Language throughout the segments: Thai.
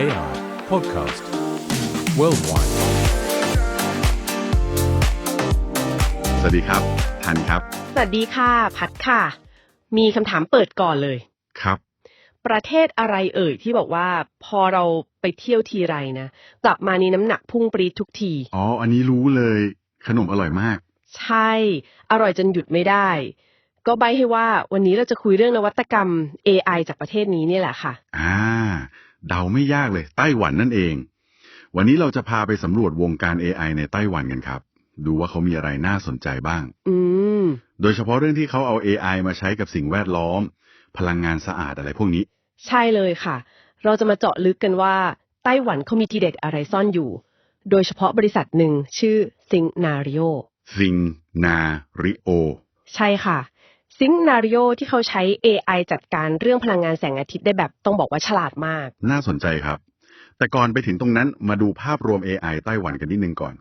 AI Podcast Worldwide สวัสดีครับ ทันครับ สวัสดีค่ะ พัดค่ะ มีคำถามเปิดก่อนเลยครับ ประเทศอะไรเอ่ยที่บอกว่าพอเราไปเที่ยวทีไรนะ กลับมานี่น้ำหนักพุ่งปรีดทุกที อ๋อ อันนี้รู้เลยขนมอร่อยมาก ใช่ อร่อยจนหยุดไม่ได้ ก็ใบให้ว่าวันนี้เราจะคุยเรื่องนวัตกรรม AI จากประเทศนี้เนี่ยแหละค่ะ อ่า เดาไม่ยากเลย ไต้หวันนั่นเอง วันนี้เราจะพาไปสำรวจวงการ AI ในไต้หวันกันครับ ดูว่าเขามีอะไรน่าสนใจบ้าง อืม โดยเฉพาะเรื่องที่เขาเอา AI มาใช้กับสิ่งแวดล้อม พลังงานสะอาดอะไรพวกนี้ ใช่เลยค่ะ เราจะมาเจาะลึกกันว่า ไต้หวันเขามีทีเด็ดอะไรซ่อนอยู่ โดยเฉพาะบริษัทหนึ่งชื่อ Signario ซิงนาริโอใช่ค่ะ Signario ที่เขาใช้ AI จัดการเรื่องพลังงานแสงอาทิตย์ได้แบบต้องบอกว่าฉลาดมาก น่าสนใจครับ แต่ก่อนไปถึงตรงนั้นมาดูภาพรวม AI ไต้หวันกันนิดนึงก่อน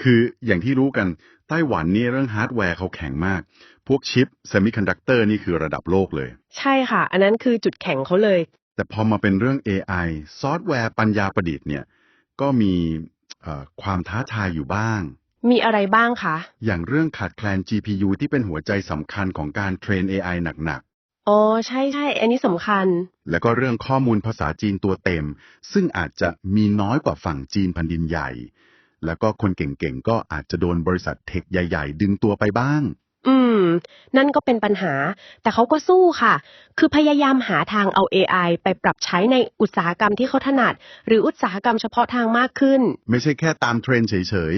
คืออย่างที่รู้กันไต้หวันนี่เรื่องฮาร์ดแวร์เขาแข็งมาก พวกชิปเซมิคอนดักเตอร์นี่คือระดับโลกเลย ใช่ค่ะ อันนั้นคือจุดแข็งเขาเลย แต่พอมาเป็นเรื่อง AI ซอฟต์แวร์ปัญญาประดิษฐ์เนี่ยก็มีเอ่อความท้าทายอยู่บ้าง มีอะไรบ้างคะ อย่างเรื่องขาดแคลน GPU ที่เป็นหัวใจสำคัญของการเทรน AI หนักอ๋อใช่ใช่อันนี้สำคัญ ๆ แล้วก็เรื่องข้อมูลภาษาจีนตัวเต็ม ซึ่งอาจจะมีน้อยกว่าฝั่งจีนแผ่นดินใหญ่ แล้วก็คนเก่งๆ ก็อาจจะโดนบริษัทเทคใหญ่ ๆ ดึงตัวไปบ้าง อืม นั่นก็เป็นปัญหา แต่เขาก็สู้ค่ะ คือพยายามหาทางเอา AI ไปปรับใช้ในอุตสาหกรรมที่เขาถนัด หรืออุตสาหกรรมเฉพาะทางมากขึ้น ไม่ใช่แค่ตามเทรนด์เฉย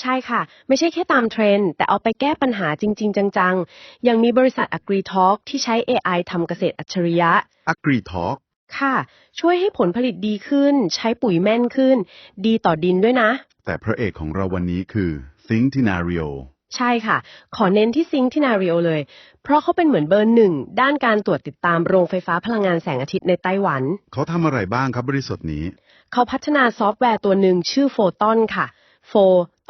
ใช่ค่ะ ไม่ใช่แค่ตามเทรนด์แต่เอาไปแก้ปัญหาจริง ๆ จังๆยังมีบริษัท AgriTalk ที่ใช้ AI ทำเกษตรอัจฉริยะๆ Agri Talk ค่ะ ช่วยให้ผลผลิตดีขึ้น ใช้ปุ๋ยแม่นขึ้น ดีต่อดินด้วยนะ แต่พระเอกของเราวันนี้คือ Think Tinario ใช่ค่ะ ขอเน้นที่ซิงที่นาริโอเลย เพราะเขาเป็นเหมือนเบอร์หนึ่ง ด้านการตรวจติดตามโรงไฟฟ้าพลังงานแสงอาทิตย์ในไต้หวัน เขาทำอะไรบ้างครับบริษัทนี้ เขาพัฒนาซอฟต์แวร์ตัวหนึ่งชื่อโฟตอนค่ะ โฟ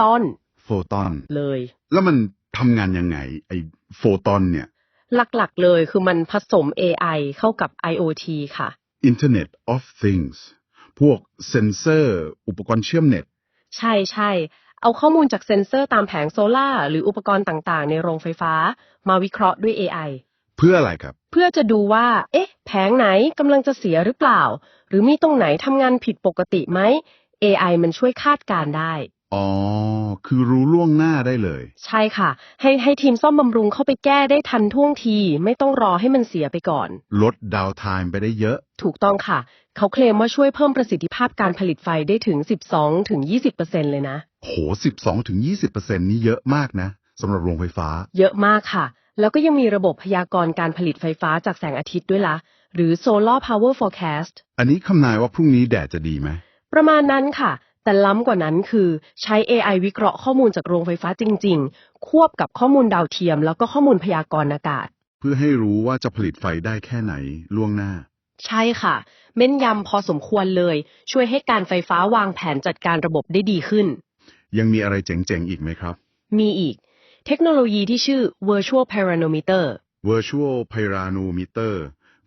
ตอน โฟตอน เลย แล้วมันทำงานยังไง ไอโฟตอนเนี่ย หลักๆเลยคือมันผสม AI เข้ากับ IoT ค่ะ Internet of Things พวกเซนเซอร์ อุปกรณ์เชื่อมเน็ต ใช่ใช่เอาข้อมูลจากเซ็นเซอร์ตามแผงโซลาร์หรืออุปกรณ์ต่างๆ ในโรงไฟฟ้า มาวิเคราะห์ด้วย AI เพื่ออะไรครับ เพื่อจะดูว่า เอ๊ะ แผงไหนกำลังจะเสียหรือเปล่า หรือมีตรงไหนทำงานผิดปกติไหม AI มันช่วยคาดการณ์ได้ อ๋อ คือรู้ล่วงหน้าได้เลย ใช่ค่ะ ให้ให้ทีมซ่อมบำรุงเข้าไปแก้ได้ทันท่วงที ไม่ต้องรอให้มันเสียไปก่อน ลดดาวไทม์ไปได้เยอะ ถูกต้องค่ะ เขาเคลมว่าช่วยเพิ่มประสิทธิภาพการผลิตไฟได้ถึง 12 ถึง 20%เลยนะ โห 12ถึง20%นี่เยอะมากนะสำหรับโรงไฟฟ้า เยอะมากค่ะ แล้วก็ยังมีระบบพยากรณ์การผลิตไฟฟ้าจากแสงอาทิตย์ด้วยละ หรือ solar power forecast อันนี้คำนายว่าพรุ่งนี้แดดจะดีไหม ประมาณนั้นค่ะ แต่ล้ำกว่านั้นคือใช้ AI วิเคราะห์ข้อมูลจากโรงไฟฟ้าจริง ๆ ควบกับข้อมูลดาวเทียม แล้วก็ข้อมูลพยากรณ์อากาศ เพื่อให้รู้ว่าจะผลิตไฟได้แค่ไหนล่วงหน้า ใช่ค่ะ เม่นยำพอสมควรเลย ช่วยให้การไฟฟ้าวางแผนจัดการระบบได้ดีขึ้น ยังมีอะไรเจ๋งๆอีกไหมครับ มีอีก เทคโนโลยีที่ชื่อ virtual pyranometer Virtual Pyranometer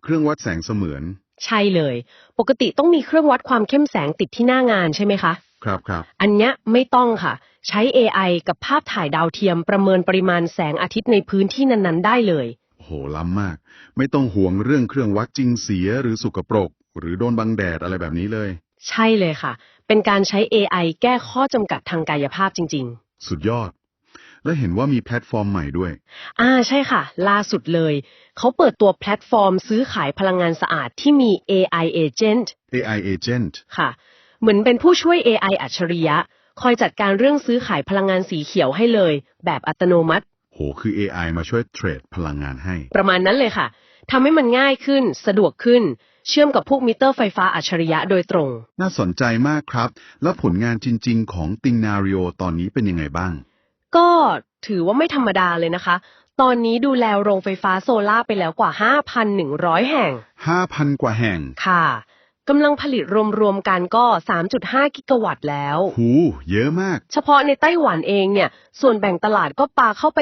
เครื่องวัดแสงเสมือน ใช่เลย ปกติต้องมีเครื่องวัดความเข้มแสงติดที่หน้างานใช่ไหมคะ ครับครับอันเนี้ยไม่ต้องค่ะ ใช้ AI กับภาพถ่ายดาวเทียมประเมินปริมาณแสงอาทิตย์ในพื้นที่นั้นๆ ได้เลยโหล้ำมาก ไม่ต้องห่วงเรื่องเครื่องวัดจริงเสียหรือสุกปรก หรือโดนบังแดดอะไรแบบนี้เลย ใช่เลยค่ะ เป็นการใช้ AI แก้ข้อจำกัดทางกายภาพจริงสุดยอด และเห็นว่ามีแพลตฟอร์มใหม่ด้วยๆอ่าใช่ค่ะ ล่าสุดเลย เขาเปิดตัวแพลตฟอร์มซื้อขายพลังงานสะอาดที่มี AI agent AI Agent ค่ะ เหมือนเป็นผู้ช่วย AI อัจฉริยะ คอยจัดการเรื่องซื้อขายพลังงานสีเขียวให้เลย แบบอัตโนมัติ โห คือ AI มาช่วยเทรดพลังงานให้ ประมาณนั้นเลยค่ะทำให้มันง่ายขึ้น สะดวกขึ้น เชื่อมกับพวกมิเตอร์ไฟฟ้าอัจฉริยะโดยตรง น่าสนใจมากครับ แล้วผลงานจริง ๆ ของติงนาริโอตอนนี้เป็นยังไงบ้าง ก็ถือว่าไม่ธรรมดาเลยนะคะ ตอนนี้ดูแลโรงไฟฟ้าโซลาร์ไปแล้วกว่า 5,100 แห่ง 5,000 กว่าแห่ง ค่ะกำลังผลิตรวมๆกันก็ 3.5 กิกะวัตต์แล้ว หู เยอะมาก เฉพาะในไต้หวันเองเนี่ย ส่วนแบ่งตลาดก็ปาเข้าไป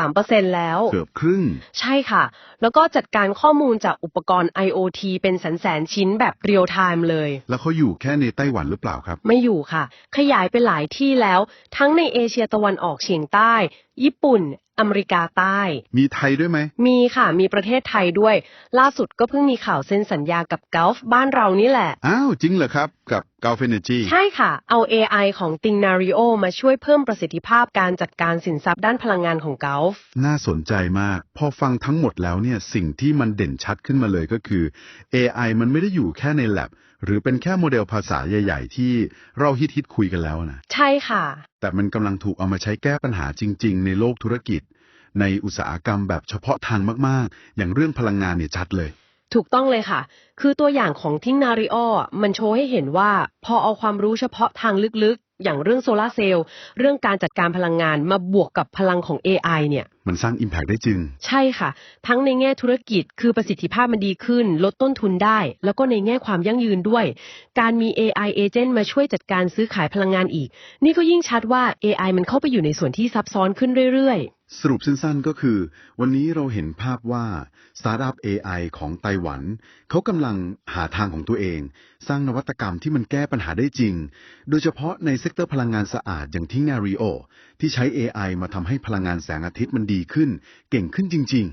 43%แล้ว เกือบครึ่ง ใช่ค่ะแล้วก็จัดการข้อมูลจากอุปกรณ์ IoT เป็นแสนๆชิ้นแบบเรียลไทม์เลย แล้วเขาอยู่แค่ในไต้หวันหรือเปล่าครับ ไม่อยู่ค่ะ ขยายไปหลายที่แล้ว ทั้งในเอเชียตะวันออกเฉียงใต้ ญี่ปุ่น อเมริกาใต้ มีไทยด้วยไหม มีค่ะ มีประเทศไทยด้วย ล่าสุดก็เพิ่งมีข่าวเซ็นสัญญากับ Gulf บ้านเรานี่แหละ อ้าว จริงเหรอครับ กับ g u l f Energy ใช่ค่ะ เอา AI ของ Tignario มาช่วยเพิ่มประสิทธิภาพการจัดการสินทรัพย์ด้านพลังงานของ Gulf น่าสนใจมาก พอฟังทั้งหมดแล้วเนี่ยสิ่งที่มันเด่นชัดขึ้นมาเลยก็คือ AI มันไม่ได้อยู่แค่ใน lab หรือเป็นแค่โมเดลภาษาใหญ่ ๆ ที่เราฮิตฮิตๆคุยกันแล้วนะใช่ค่ะ แต่มันกำลังถูกเอามาใช้แก้ปัญหาจริง ๆ ในโลกธุรกิจ ในอุตสาหกรรมแบบเฉพาะทางมากๆ อย่างเรื่องพลังงานเนี่ยชัดเลย ถูกต้องเลยค่ะ คือตัวอย่างของทิงนาริโอมันโชว์ให้เห็นว่า พอเอาความรู้เฉพาะทางลึกๆ อย่างเรื่องโซลาร์เซลล์ เรื่องการจัดการพลังงานมาบวกกับพลังของ AI เนี่ย มันสร้าง Impact ได้จริง ใช่ค่ะ ทั้งในแง่ธุรกิจคือประสิทธิภาพมันดีขึ้น ลดต้นทุนได้ แล้วก็ในแง่ความยั่งยืนด้วย การมี AI agent มาช่วยจัดการซื้อขายพลังงานอีก นี่ก็ยิ่งชัดว่า AI มันเข้าไปอยู่ในส่วนที่ซับซ้อนขึ้นเรื่อยๆ สรุปสั้นๆก็คือ วันนี้เราเห็นภาพว่าสตาร์ทอัพ AI ของไต้หวัน เขากำลังหาทางของตัวเอง สร้างนวัตกรรมที่มันแก้ปัญหาได้จริง โดยเฉพาะในเซกเตอร์พลังงานสะอาดอย่างที่นารีโอที่ใช้ AI มาทำให้พลังงานแสงอาทิตย์มันดีขึ้น เก่งขึ้นจริง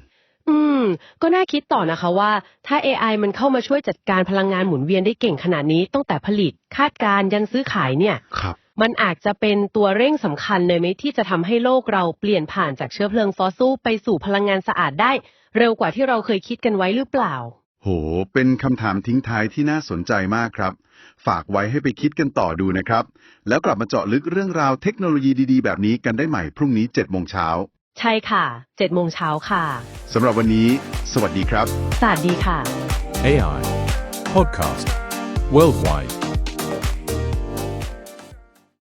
อืม ก็น่าคิดต่อนะคะว่า ถ้า AI มันเข้ามาช่วยจัดการพลังงานหมุนเวียนได้เก่งขนาดนี้ตั้งแต่ผลิต คาดการณ์ยันซื้อขายเนี่ยๆครับ มันอาจจะเป็นตัวเร่งสำคัญเลยไหมที่จะทำให้โลกเราเปลี่ยนผ่านจากเชื้อเพลิงฟอสซิลไปสู่พลังงานสะอาดได้ เร็วกว่าที่เราเคยคิดกันไว้หรือเปล่า โห เป็นคำถามทิ้งท้ายที่น่าสนใจมากครับ ฝากไว้ให้ไปคิดกันต่อดูนะครับ แล้วกลับมาเจาะลึกเรื่องราวเทคโนโลยีดีๆ แบบนี้กันได้ใหม่พรุ่งนี้7โมงเช้า ใช่ค่ะเจ็ดโมงเช้าค่ะสำหรับวันนี้ สวัสดีครับ สวัสดีค่ะ AI Podcast Worldwide